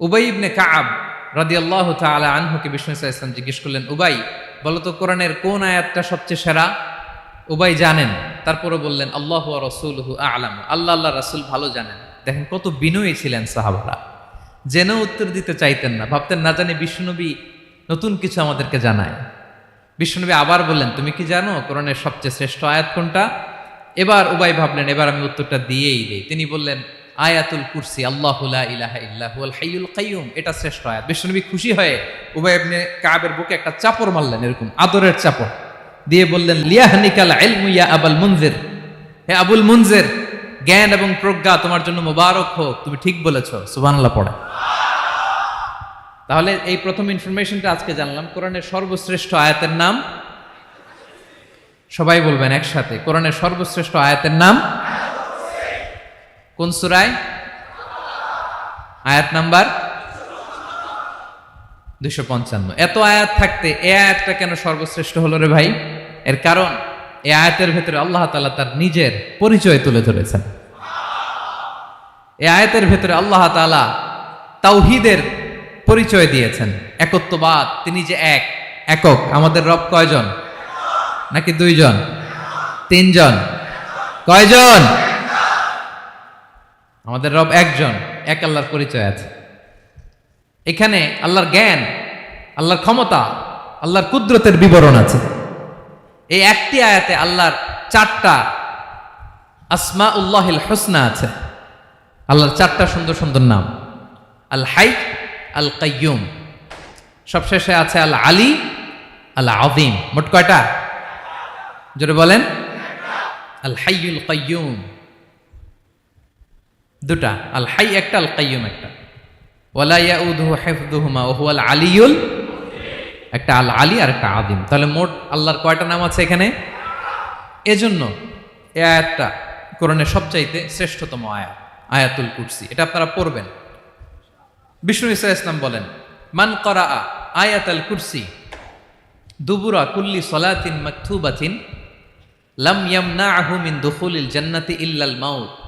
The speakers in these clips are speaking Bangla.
উবাই ইবনে কাআব রাদিয়াল্লাহু তাআলা আনহুকে বিষ্ণু ইসা ইসলাম জিজ্ঞেস করলেন, উবাই, বলো তো কোরআনের কোন আয়াতটা সবচেয়ে সেরা? উবাই জানেন তারপরে বললেন, আল্লাহ রসুলহু আলাম। আল্লাহ আল্লাহ, রাসূল ভালো জানেন। দেখেন কত বিনয়ী ছিলেন সাহাবারা। জেনেও উত্তর দিতে চাইতেন না, ভাবতেন না জানি বিষ্ণুনবী নতুন কিছু আমাদেরকে জানায়। বিষ্ণুনবী আবার বললেন, তুমি কি জানো কোরআনের সবচেয়ে শ্রেষ্ঠ আয়াত কোনটা? এবার উবাই ভাবলেন, এবার আমি উত্তরটা দিয়েই দিই। তিনি বললেন আয়াতুল কুরসি, আল্লাহ ইলাহা ইল্লাহুল হাইয়ুল কাইয়ুম, এটা শ্রেষ্ঠ আয়াত। বিষ্ণুনবী খুশি হয়ে উবাই ইবনে কাবের বুকে একটা চাপড় মারলেন এরকম, আদরের চাপড়, দিয়ে বললেন, লিয়াহনিকাল ইলমু আবুল মুনজির। হে আবুল মুনজির, জ্ঞান এবং প্রজ্ঞা তোমার জন্য মোবারক হোক, তুমি ঠিক বলেছ, সুবহানাল্লাহ পড়ে। তাহলে এই প্রথম ইনফরমেশনটা আজকে জানলাম, কোরআনের সর্বশ্রেষ্ঠ আয়াতের নাম? সবাই বলবেন একসাথে, কোরআনের সর্বশ্রেষ্ঠ আয়াতের নাম? কোন সুরায়? আয়াত নাম্বার দুশো পঞ্চান্ন। এত আয়াত থাকতে এ আয়াতটা কেন সর্বশ্রেষ্ঠ হলো রে ভাই? এর কারণ, এ আয়াতের ভেতরে আল্লাহ তাআলা তার নিজের পরিচয় তুলে ধরেছেন। এ আয়াতের ভেতরে আল্লাহ তাআলা তাওহিদের পরিচয় দিয়েছেন। একত্ববাদ, তিনি যে এক, একক, আমাদের রব কয়জন? নাকি দুইজন? তিনজন? কয়জন? আমাদের রব একজন, এক আল্লাহর পরিচয় আছে। এখানে আল্লাহর জ্ঞান, আল্লাহর ক্ষমতা, আল্লাহর কুদরতের বিবরণ আছে। এই একটি আয়াতে আল্লাহর চারটা আসমা উল্লাহিল হোসনা আছে। আল্লাহর চারটা সুন্দর সুন্দর নাম। আল হাই, আল কাইয়ুম। সবশেষে আছে আল আলী, আল আদিম মোট কয়টা? জোরে বলেন। আল হাইয়ুল কাইয়ুম। দুটা আল হাই একটা আল কাইয়ুম একটা। ওয়ালা ইয়াউদুহু হিফযুহুমা ওয়া হুয়াল আলিয়ুল একটা আল আলী আর একটা আদিম তাহলে মোট আল্লাহর কয়টা নাম আছে এখানে? এজন্য এই আয়াতটা কোরআনের সবচাইতে শ্রেষ্ঠতম আয়াত, আয়াতুল কুরসি। এটা আপনারা পড়বেন। বিষ্ণু ইসা ইসলাম বলেন, মান করা আয়াতাল কুরসি দুবুরা কুল্লি সলাতিন মাকথুবাতিন লাম ইয়ামনাহু মিন দুখুলিল জান্নাতি ইল্লাল মাউত।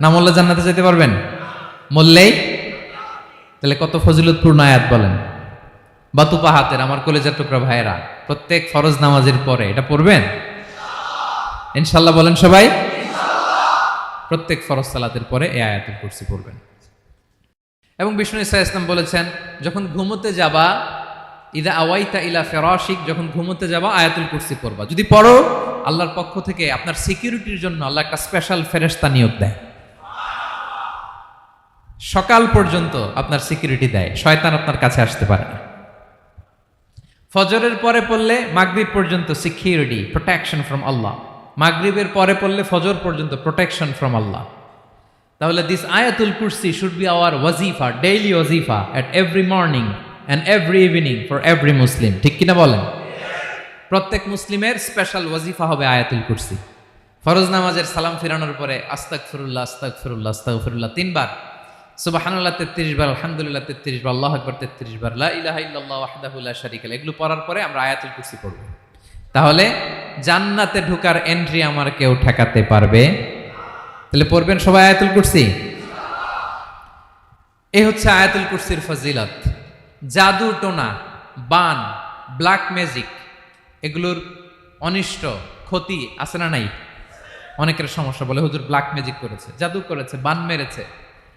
না মরলে জান্নাতে যেতে পারবেন? মরলেই তাহলে কত ফজিলতপূর্ণ আয়াত বলেন। বাতুপা হাতের, আমার কলেজের টুকরা ভাইয়েরা, প্রত্যেক ফরজ নামাজের পরে এটা পড়বেন? ইনশাল্লাহ বলেন সবাই। প্রত্যেক ফরজ সালাতের পরে এ আয়াতুল কুরসি পড়বেন। এবং বিষ্ণু ইসা ইসলাম বলেছেন, যখন ঘুমোতে যাবা, ইদা আওয়াইতা ইলা ফেরাশিক, যখন ঘুমোতে যাবা, আয়াতুল কুরসি পড়বা। যদি পড়ো, আল্লাহর পক্ষ থেকে আপনার সিকিউরিটির জন্য আল্লাহ একটা স্পেশাল ফেরেস্তা নিয়োগ দেয়। সকাল পর্যন্ত আপনার সিকিউরিটি দেয়। শয়তান আপনার কাছে আসতে পারে না। ফজরের পরে পড়লে মাগরিব পর্যন্ত সিকিউরিটি প্রোটেকশন ফ্রম আল্লাহ মাগরিবের পরে পড়লে ফজর পর্যন্ত প্রোটেকশন ফ্রম আল্লাহ তাহলে দিস আয়াতুল কুরসি শুড বি আওয়ার ওয়াজিফা daily ওয়াজিফা at every morning and every evening for every Muslim ঠিক কিনা বলেন? প্রত্যেক মুসলিমের স্পেশাল ওয়াজিফা হবে আয়াতুল কুরসি। ফরজ নামাজের সালাম ফিরানোর পরে আস্তাক ফিরুল্লাহ আস্তাক ফিরুল্লাহ আস্তাক ফিরুল্লাহ তিনবার। সুবাহানুল্লাহ তেত্রিশ বার, আলহামদুলিল্লাহ তেত্রিশ বার, আল্লাহ আকবর তেত্রিশ বার, লা ইলাহা ইল্লাল্লাহ ওয়াহদাহু লা শারীকা লাহু এগুলো পড়ার পরে আমরা আয়াতুল পড়ব। তাহলে জান্নাতে ঢোকার এন্ট্রি আমার কেউ ঠেকাতে পারবে? তাহলে পড়বেন সবাই আয়াতুল কুরসি? এ হচ্ছে আয়াতুল কুরসির ফজিলত। জাদু টোনা, বান ব্ল্যাক ম্যাজিক এগুলোর অনিষ্ট, ক্ষতি আছে না নাই? অনেকের সমস্যা বলে, হুজুর ব্ল্যাক ম্যাজিক করেছে, জাদু করেছে, বান মেরেছে।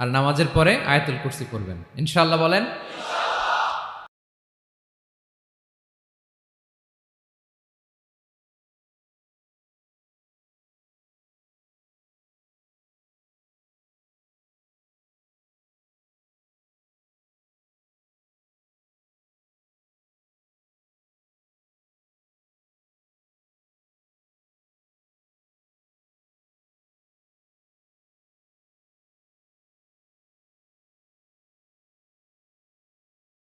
আর নামাজের পরে আয়াতুল কুরসি পড়বেন। ইনশাল্লাহ বলেন